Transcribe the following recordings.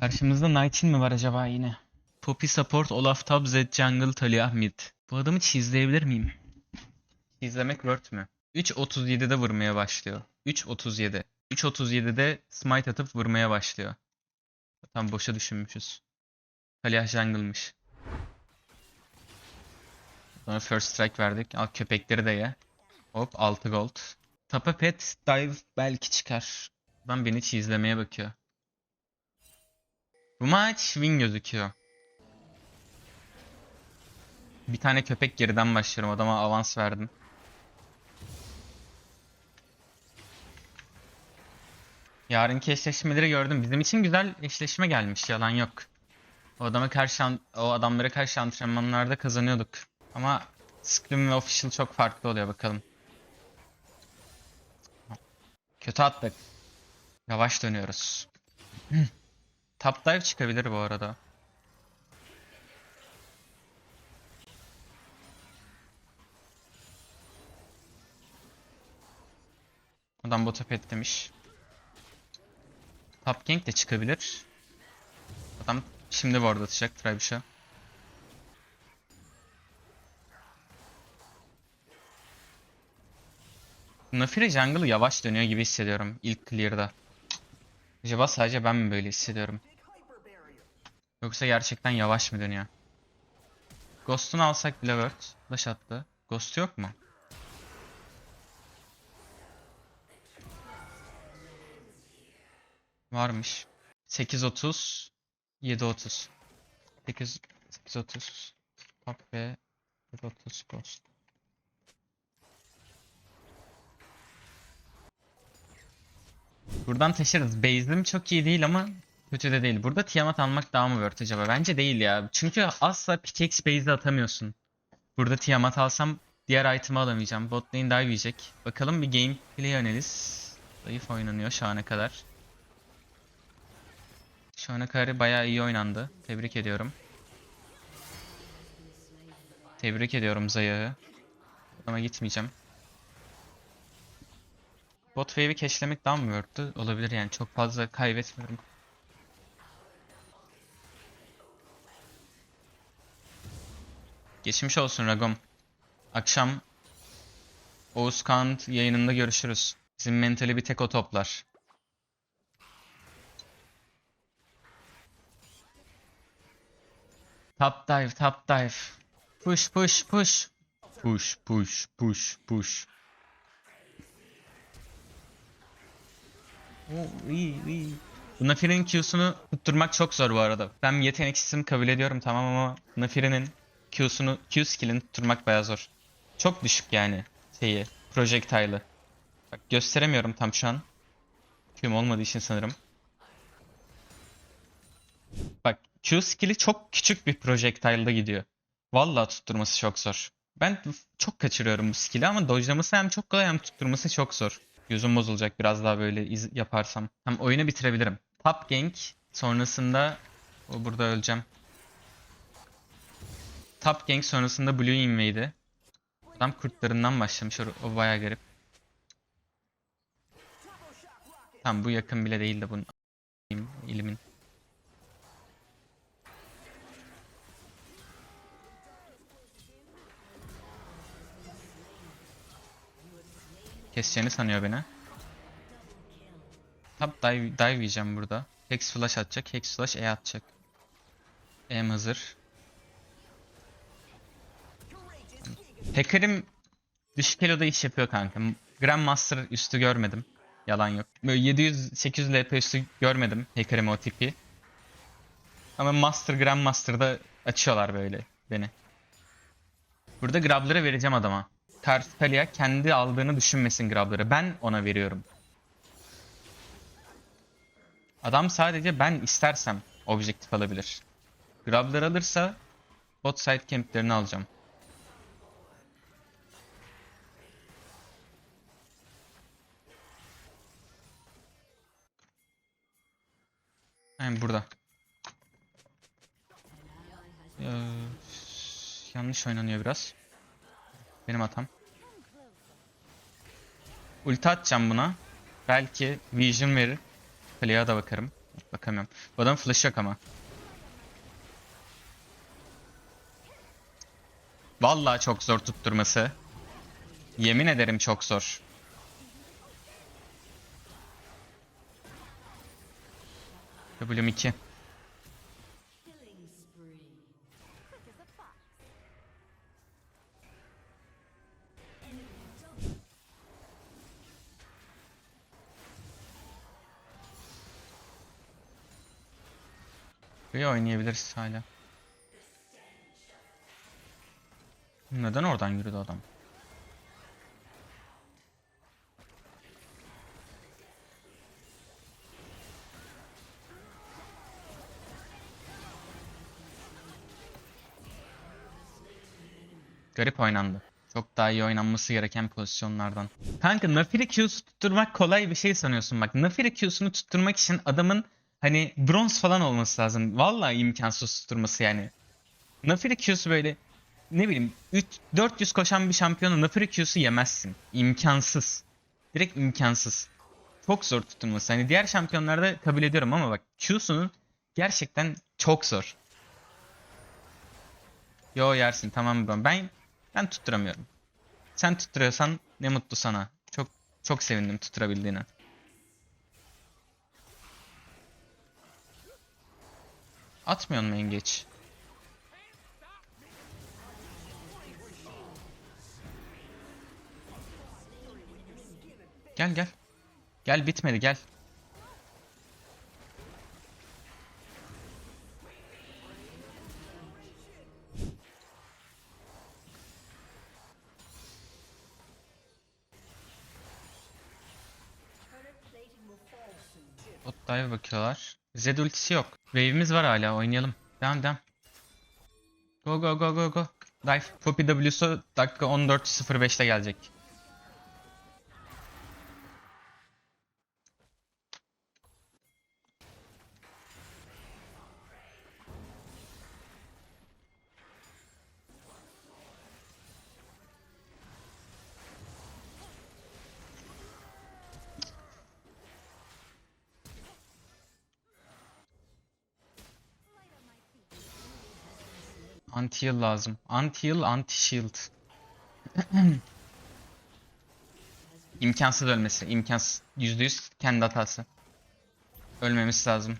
Karşımızda Knight'in mi var acaba yine? Poppy support, Olaf top, Zed jungle, Talia mid. Bu adamı çizleyebilir miyim? İzlemek worth mü? 3.37'de vurmaya başlıyor. 3.37. 3.37'de smite atıp vurmaya başlıyor. Tam boşa düşünmüşüz. Talia jungle'mış. Sonra first strike verdik. Al köpekleri de ye. Hop 6 gold. Tapa pet dive belki çıkar. Adam beni çizlemeye bakıyor. Bu maç win gözüküyor. Bir tane köpek geriden başlıyorum. Adama avans verdim. Yarınki eşleşmeleri gördüm. Bizim için güzel eşleşme gelmiş. Yalan yok. O adama karşı o adamlara karşı antrenmanlarda kazanıyorduk. Ama Scrim ve Official çok farklı oluyor bakalım. Kötü attık. Yavaş dönüyoruz. Top dive çıkabilir bu arada. Adam bota pet demiş. Top gank de çıkabilir. Adam şimdi ward atacak Tribüş'e. Nafire jungle'ı yavaş dönüyor gibi hissediyorum ilk clear'da. Acaba sadece ben mi böyle hissediyorum? Yoksa gerçekten yavaş mı dönüyor? Ghost'unu alsak bile word. Flash attı. Ghost yok mu? Varmış. 8.30 7.30 8 8.30 Top ve 7.30 Ghost. Buradan taşırız. Base'im çok iyi değil ama kötü de değil. Burada Tiamat almak daha mı worth acaba? Bence değil ya. Çünkü asla pickaxe base'de atamıyorsun. Burada Tiamat alsam diğer item'ı alamayacağım. Bot lane dive yiyecek. Bakalım bir gameplay analiz. Zayıf oynanıyor şu ana kadar. Şu ana kadar bayağı iyi oynandı. Tebrik ediyorum. Tebrik ediyorum Zayah'ı. Ama gitmeyeceğim. Bot wave'i keşlemek daha mı worth'tü? Olabilir yani. Çok fazla kaybetmiyorum. Geçmiş olsun Ragom. Akşam Oğuz Kant yayınında görüşürüz. Bizim mentali bir tek o toplar. Top dive, top dive. Push, push, push. Push, push, push, push. Oo, iyi, Nafir'in Q'sunu tutturmak çok zor bu arada. Ben yeteneksizim kabul ediyorum tamam ama Nafir'in Q'sunu, Q skill'ini tutturmak bayağı zor. Çok düşük yani şeyi, projectile'ı. Bak gösteremiyorum tam şu an. Q'm olmadığı için sanırım. Bak Q skill'i çok küçük bir projectile'da gidiyor. Vallahi tutturması çok zor. Ben çok kaçırıyorum bu skill'i ama dodge'laması hem çok kolay hem tutturması çok zor. Gözüm bozulacak biraz daha böyle iz yaparsam. Hem oyunu bitirebilirim. Top gank sonrasında o burada öleceğim. Top gank sonrasında blue invade'i. Adam kurtlarından başlamış o, o bayağı garip. Tam bu yakın bile değil de bunun ilimin. Keseceğini sanıyor beni. Top dive, dive yiyeceğim burada. Hex flash atacak. Hex flash E atacak. E'm hazır. Hacker'im düşük elo'da iş yapıyor kanka. Grandmaster üstü görmedim. Yalan yok. Böyle 700-800 LP üstü görmedim Hacker'im o tipi. Ama Master Grandmaster'da açıyorlar böyle beni. Burada grabları vereceğim adama. Kartalia kendi aldığını düşünmesin grabları. Ben ona veriyorum. Adam sadece ben istersem objektif alabilir. Grablar alırsa bot side camplerini alacağım. Yani burada. Ee, yanlış oynanıyor biraz. Benim hatam. Ulti atacağım buna. Belki vision verir. Play'a da bakarım. Bakamıyorum. Bu adam flash yok ama. Vallahi çok zor tutturması. Yemin ederim çok zor. W'm 2. Buraya oynayabiliriz hala. Neden oradan yürüdü adam? Garip oynandı. Çok daha iyi oynanması gereken pozisyonlardan. Kanka Nafiri Q'su tutturmak kolay bir şey sanıyorsun bak. Nafiri Q'sunu tutturmak için adamın hani bronz falan olması lazım. Vallahi imkansız tutturması yani. Nafiri Q'su böyle ne bileyim 3 400 koşan bir şampiyonu Nafiri Q'su yemezsin. İmkansız. Direkt imkansız. Çok zor tutturması. Hani diğer şampiyonlarda kabul ediyorum ama bak Q'sunun gerçekten çok zor. Yo yersin tamam bro. Ben ben tutturamıyorum. Sen tutturuyorsan ne mutlu sana. Çok çok sevindim tutturabildiğine. Atmıyor mu en geç? Gel gel. Gel bitmedi gel. Dive bakıyorlar. Zed ultisi yok. Wave'imiz var hala oynayalım. Devam devam. Go go go go go. Dive. Poppy W'su dakika 14.05'te gelecek. Anti heal lazım. Anti heal, anti shield. İmkansız ölmesi. İmkansız. %100 kendi hatası. Ölmemiz lazım.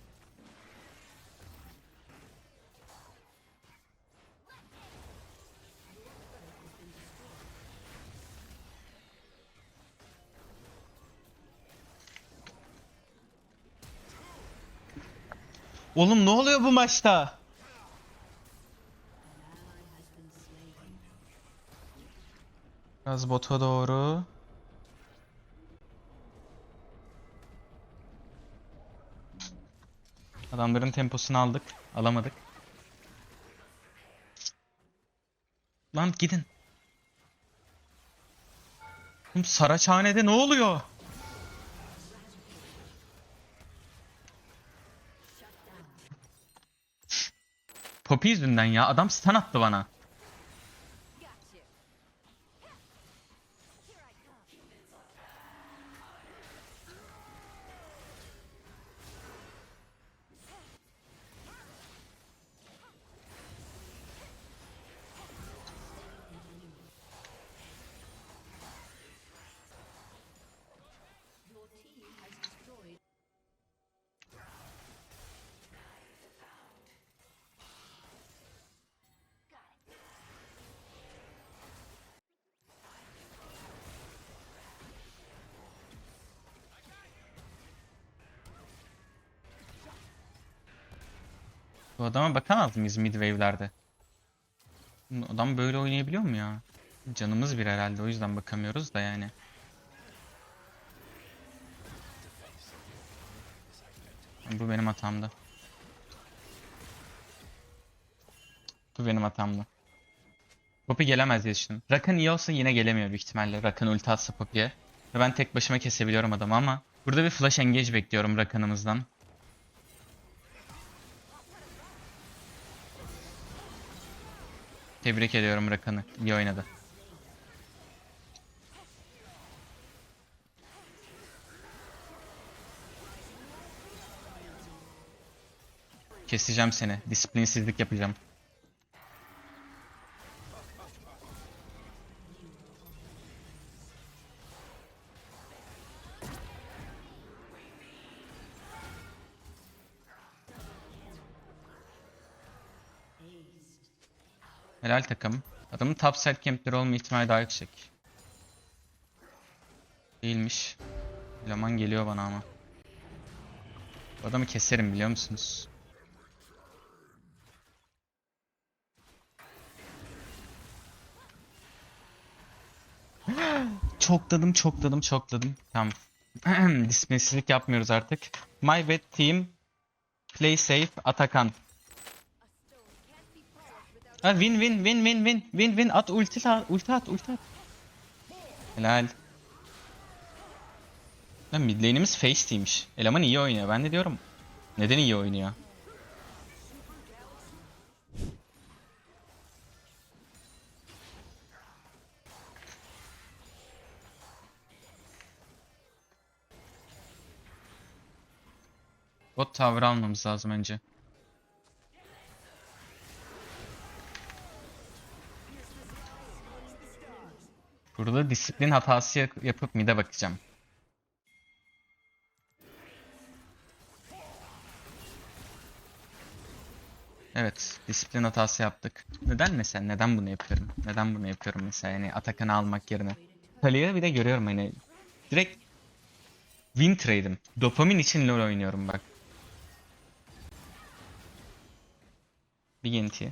Oğlum ne oluyor bu maçta? Biraz bota doğru. Adamların temposunu aldık. Alamadık. Lan gidin. Oğlum Saraçhane'de ne oluyor? Poppy yüzünden ya. Adam stun attı bana. Bu adama bakamaz mıyız mid wave'lerde? Bu Adam böyle oynayabiliyor mu ya? Canımız bir herhalde o yüzden bakamıyoruz da yani. Bu benim hatamdı. Bu benim hatamdı. Poppy gelemez diye düşündüm. Rakan iyi olsa yine gelemiyor büyük ihtimalle. Rakan ulti atsa Poppy'ye. Ve ben tek başıma kesebiliyorum adamı ama burada bir flash engage bekliyorum Rakan'ımızdan. Tebrik ediyorum Rakan'ı. İyi oynadı. Keseceğim seni. Disiplinsizlik yapacağım. Helal takım. Adamın top side campleri olma ihtimali daha yüksek. Değilmiş. Eleman geliyor bana ama. Bu adamı keserim biliyor musunuz? çokladım, çokladım, çokladım. Tamam. Disiplinizlik yapmıyoruz artık. My bad team. Play safe. Atakan. Ha, win win win win win win win at ulti at ulti at ulti at. Helal. Lan mid lane'imiz team'miş. Eleman iyi oynuyor. Ben de diyorum. Neden iyi oynuyor? Bot tower almamız lazım önce. Burada disiplin hatası yap- yapıp mid'e bakacağım. Evet, disiplin hatası yaptık. Neden mesela? Neden bunu yapıyorum? Neden bunu yapıyorum mesela? Yani Atakan'ı almak yerine. Taliyah'ı bir de görüyorum hani. Direkt win trade'im. Dopamin için LoL oynuyorum bak. Bir Genti.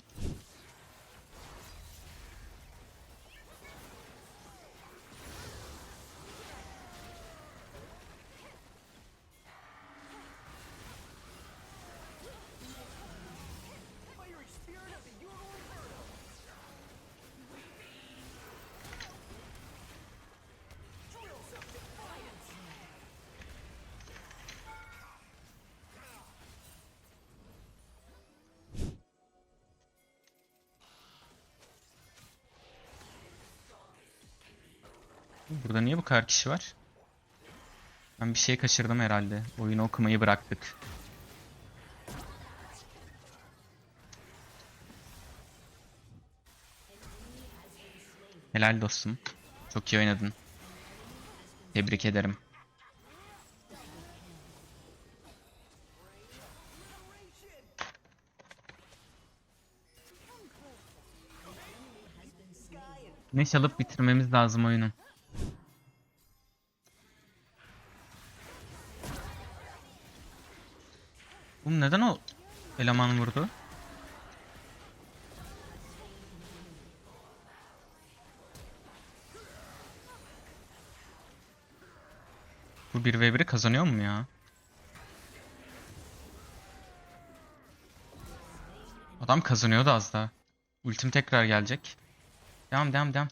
Burada niye bu kadar kişi var? Ben bir şey kaçırdım herhalde. Oyunu okumayı bıraktık. Helal dostum. Çok iyi oynadın. Tebrik ederim. Ne çalıp bitirmemiz lazım oyunu. Oğlum neden o eleman vurdu? Bu 1v1'i kazanıyor mu ya? Adam kazanıyordu az daha. Ultim tekrar gelecek. Devam devam devam.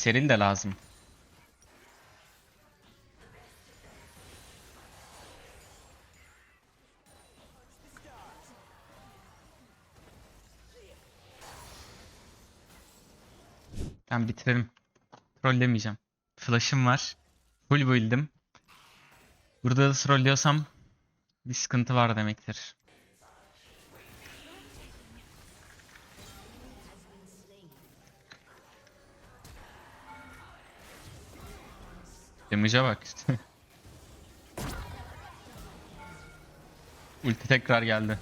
Seril de lazım. Ben bitirelim. Trollemeyeceğim. Flash'ım var. Full build'im. Burada da trollüyorsam bir sıkıntı var demektir. Damage'a bak. Ulti tekrar geldi.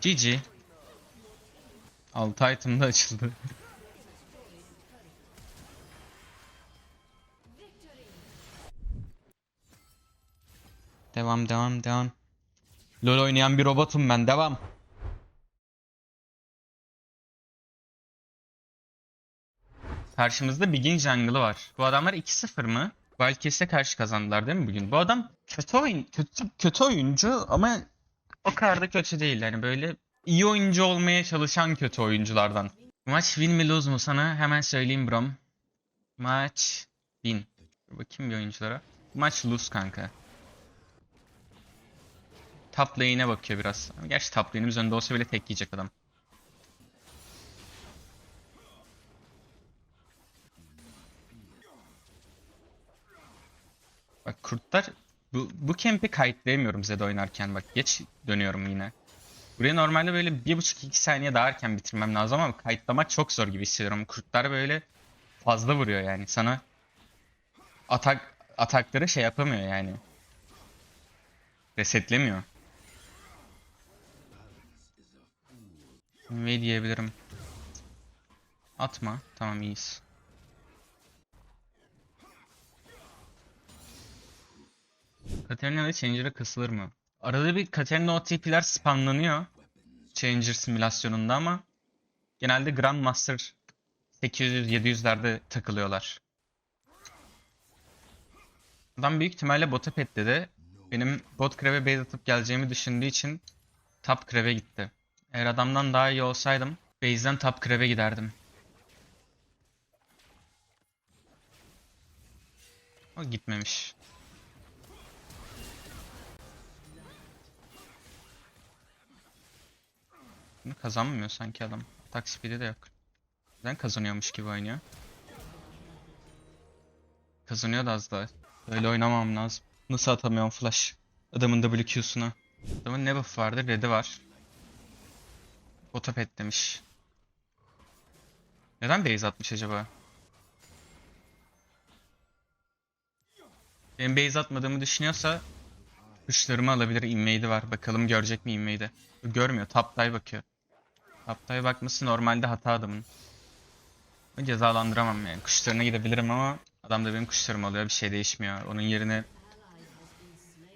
GG. 6 item da açıldı. Devam devam devam. LoL oynayan bir robotum ben devam. Karşımızda Bigin Jungle'ı var. Bu adamlar 2-0 mı? Valkes'e karşı kazandılar değil mi bugün? Bu adam kötü oyun kötü kötü oyuncu ama o kadar da kötü değil. Yani böyle iyi oyuncu olmaya çalışan kötü oyunculardan. Maç win mi lose mu sana hemen söyleyeyim brom. Maç win. Bakayım bir oyunculara. Maç lose kanka. top lane'e bakıyor biraz. Gerçi top lane'imiz önde olsa bile tek yiyecek adam. Bak kurtlar bu, bu camp'i kayıtlayamıyorum Zed oynarken bak geç dönüyorum yine. Buraya normalde böyle 1.5-2 saniye daha erken bitirmem lazım ama kayıtlamak çok zor gibi hissediyorum. Kurtlar böyle fazla vuruyor yani sana atak atakları şey yapamıyor yani. Resetlemiyor. Ve diyebilirim. Atma. Tamam iyiyiz. Katarina ve Changer'a kısılır mı? Arada bir Katarina OTP'ler spamlanıyor. Changer simülasyonunda ama genelde Grandmaster 800-700'lerde takılıyorlar. Adam büyük ihtimalle bota petledi. Benim bot kreve base atıp geleceğimi düşündüğü için top kreve gitti. Eğer adamdan daha iyi olsaydım base'den top kreve giderdim. O gitmemiş. Kazanmıyor sanki adam. Atak speed'i de yok. Neden kazanıyormuş gibi oynuyor? Kazanıyor da az daha. Öyle oynamam lazım. Nasıl atamıyorum flash? Adamın WQ'suna. Adamın ne buff vardı? Red'i var. Otopet demiş. Neden base atmış acaba? Benim base atmadığımı düşünüyorsa kuşlarımı alabilir. Inmade'i var. Bakalım görecek mi Inmade'i? Görmüyor. Top dive bakıyor. Dive bakması normalde hata adamın. Cezalandıramam yani. Kuşlarına gidebilirim ama adam da benim kuşlarımı alıyor. Bir şey değişmiyor. Onun yerine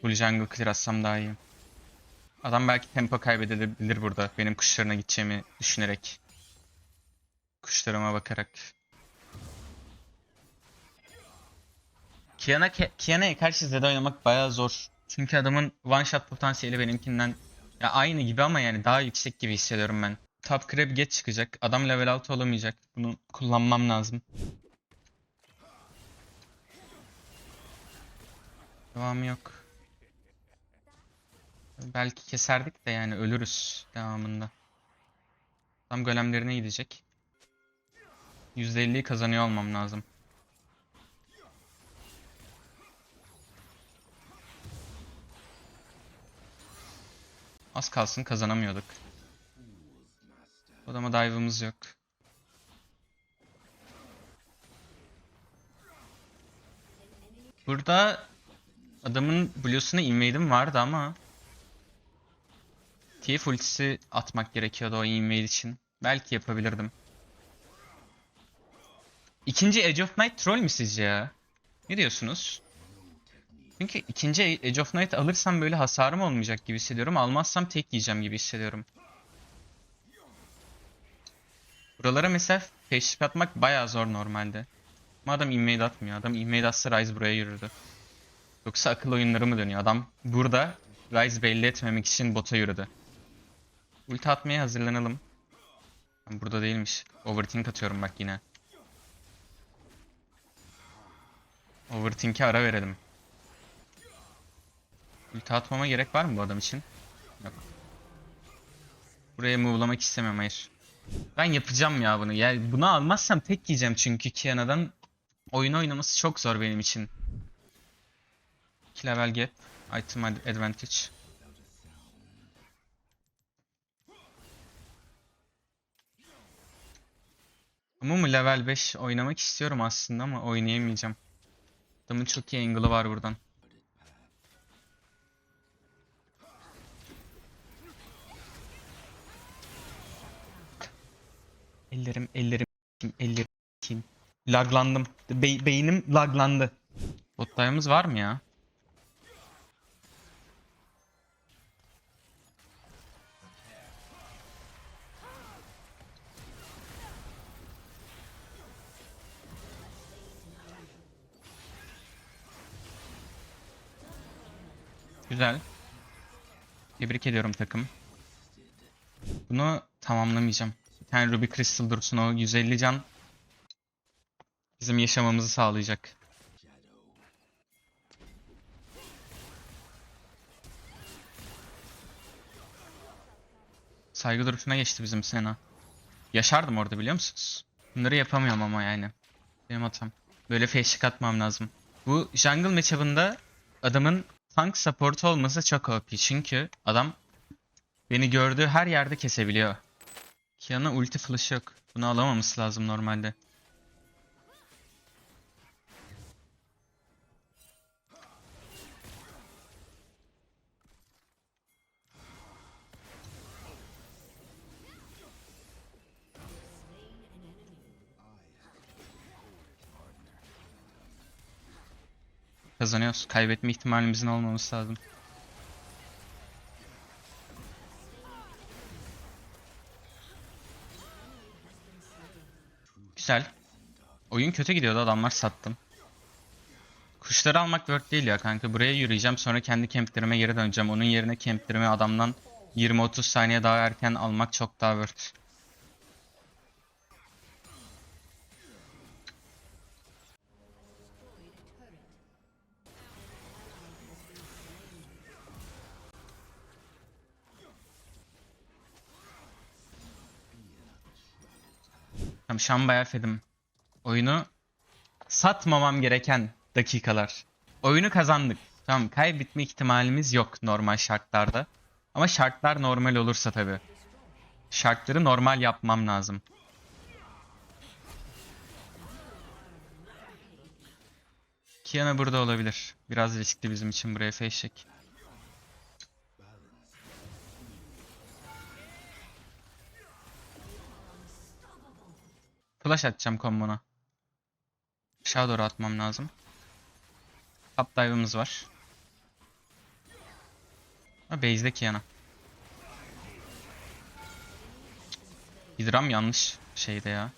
full jungle clear atsam daha iyi. Adam belki tempo kaybedebilir burada. Benim kuşlarına gideceğimi düşünerek. Kuşlarıma bakarak. Kiana Kiana'ya karşı Zed oynamak bayağı zor. Çünkü adamın one shot potansiyeli benimkinden ya aynı gibi ama yani daha yüksek gibi hissediyorum ben. Top Crab geç çıkacak. Adam level 6 olamayacak. Bunu kullanmam lazım. Devamı yok. Belki keserdik de yani ölürüz devamında. Tam golemlerine gidecek. %50'yi kazanıyor olmam lazım. Az kalsın kazanamıyorduk. Adama dive'ımız yok. Burada adamın Blue'suna invade'im vardı ama TF ultisi atmak gerekiyordu o invade için. Belki yapabilirdim. İkinci Edge of Night troll mü sizce ya? Ne diyorsunuz? Çünkü ikinci Edge of Night alırsam böyle hasarım olmayacak gibi hissediyorum. Almazsam tek yiyeceğim gibi hissediyorum. Buralara mesela peşrif atmak bayağı zor normalde. Ama adam invade atmıyor. Adam invade atsa Ryze buraya yürürdü. Yoksa akıl oyunları mı dönüyor? Adam burada Ryze belli etmemek için bota yürüdü. Ulti atmaya hazırlanalım. Burada değilmiş. Overthink atıyorum bak yine. Overthink'e ara verelim. Ulti atmama gerek var mı bu adam için? Yok. Buraya move'lamak istemem hayır. Ben yapacağım ya bunu. Yani bunu almazsam tek yiyeceğim çünkü Kiana'dan oyun oynaması çok zor benim için. 2 level gap. Item advantage. Ama mı level 5 oynamak istiyorum aslında ama oynayamayacağım. Adamın çok iyi angle'ı var buradan. Ellerim, ellerim, ellerim, kim? Laglandım. Be- beynim laglandı. Botlayımız var mı ya? Güzel. Tebrik ediyorum takım. Bunu tamamlamayacağım. Tane Ruby Crystal dursun o 150 can bizim yaşamamızı sağlayacak. Saygı duruşuna geçti bizim Sena. Yaşardım orada biliyor musunuz? Bunları yapamıyorum ama yani. Benim hatam. Böyle face atmam lazım. Bu jungle matchup'ında adamın tank support olması çok OP. Çünkü adam beni gördüğü her yerde kesebiliyor. Kiana ulti flash yok. Bunu alamaması lazım normalde. Kazanıyoruz. Kaybetme ihtimalimizin olmaması lazım. Güzel. Oyun kötü gidiyordu adamlar sattım. Kuşları almak work değil ya kanka. Buraya yürüyeceğim sonra kendi kemplerime geri döneceğim. Onun yerine kemplerimi adamdan 20-30 saniye daha erken almak çok daha worth. Tamam şu bayağı fedim. Oyunu satmamam gereken dakikalar. Oyunu kazandık. Tamam kaybetme ihtimalimiz yok normal şartlarda. Ama şartlar normal olursa tabi. Şartları normal yapmam lazım. Kiana burada olabilir. Biraz riskli bizim için buraya face Flash atacağım kombona. Aşağı doğru atmam lazım. Top dive'ımız var. Ha base'de Kiana. Hidram yanlış şeyde ya.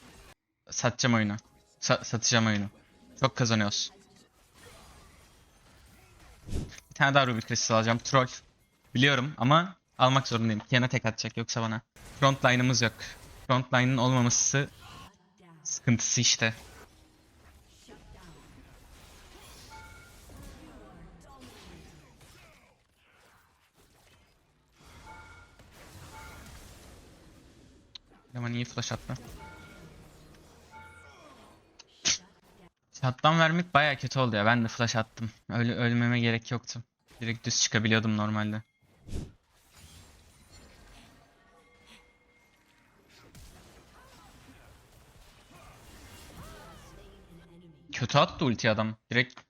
Satacağım oyunu. Sa- satacağım oyunu. Çok kazanıyoruz. Bir tane daha Ruby Crystal alacağım. Troll. Biliyorum ama almak zorundayım. Kiana tek atacak yoksa bana. Frontline'ımız yok. Frontline'ın olmaması sıkıntısı işte. Hemen iyi flash attı. Shot'tan vermek baya kötü oldu ya. Ben de flash attım. Öyle ölmeme gerek yoktu. Direkt düz çıkabiliyordum normalde. Kötü attı ulti adam. Direkt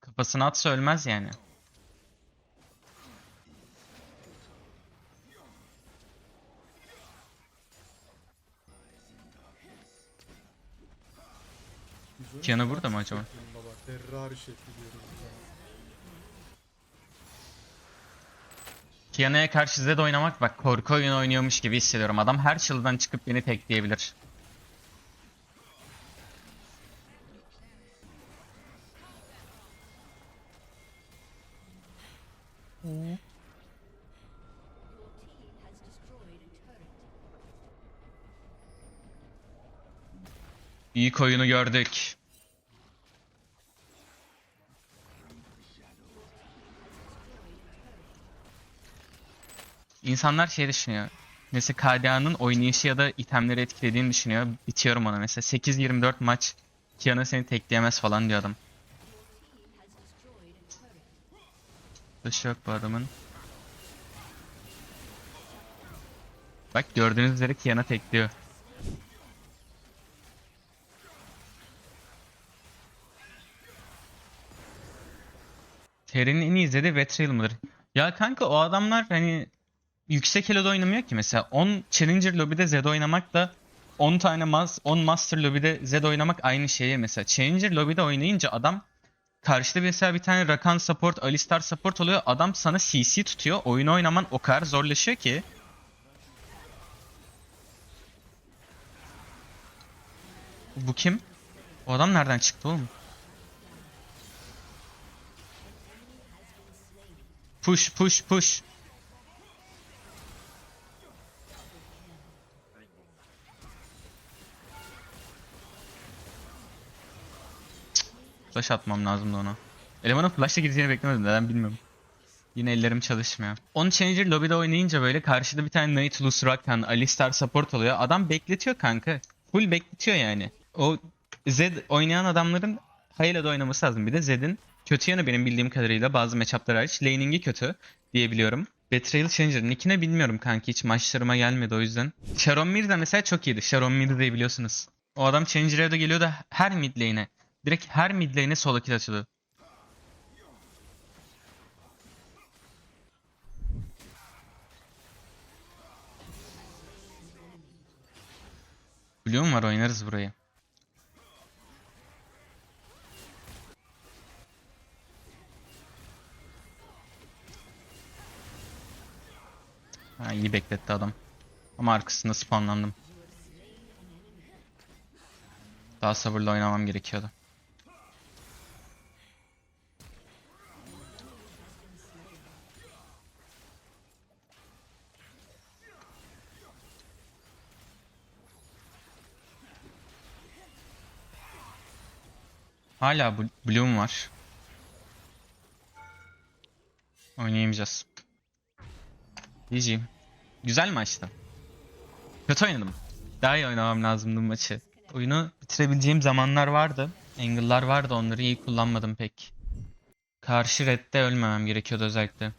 kafasına atsa ölmez yani. Kiana burada mı acaba? Kiana'ya karşı Zed oynamak bak korku oyunu oynuyormuş gibi hissediyorum. Adam her çıldan çıkıp beni tekleyebilir. Büyük oyunu gördük. İnsanlar şey düşünüyor. Mesela KDA'nın oynayışı ya da itemleri etkilediğini düşünüyor. Bitiyorum ona mesela. 8-24 maç Kiana seni tekleyemez falan diyor adam. Dışı yok bu adamın. Bak gördüğünüz üzere Kiana tekliyor. Terry'nin en iyi izlediği Vetrail mıdır? Ya kanka o adamlar hani yüksek elo'da oynamıyor ki mesela 10 Challenger lobide Zed oynamakla 10 tane mas 10 Master lobide Zed oynamak aynı şeye mesela. Challenger lobide oynayınca adam karşıda mesela bir tane Rakan support, Alistar support oluyor. Adam sana CC tutuyor. Oyunu oynaman o kadar zorlaşıyor ki. Bu kim? O adam nereden çıktı oğlum? Push push push. Flash atmam lazımdı ona. Elemanın flash'la gideceğini beklemedim. Neden bilmiyorum. Yine ellerim çalışmıyor. Onu Challenger lobide oynayınca böyle karşıda bir tane Nautilus Rakan, Alistar support oluyor. Adam bekletiyor kanka. Full bekletiyor yani. O Zed oynayan adamların Hayala'da oynaması lazım. Bir de Zed'in kötü yanı benim bildiğim kadarıyla bazı matchup'lar hariç. Laning'i kötü diyebiliyorum. Betrayal Challenger'ın nickine bilmiyorum kanki. Hiç maçlarıma gelmedi o yüzden. Sharon Mir de mesela çok iyiydi. Sharon Mir'i de biliyorsunuz. O adam Challenger'a da geliyor da her mid lane'e. Direkt her mid lane'e solo kill atıyordu. Bloom var oynarız burayı. Ha, iyi bekletti adam. Ama arkasında spawnlandım. Daha sabırlı oynamam gerekiyordu. Hala Bl- Bloom var. Oynayamayacağız. GG. Güzel maçtı. Kötü oynadım. Daha iyi oynamam lazımdı maçı. Oyunu bitirebileceğim zamanlar vardı. Angle'lar vardı onları iyi kullanmadım pek. Karşı redde ölmemem gerekiyordu özellikle.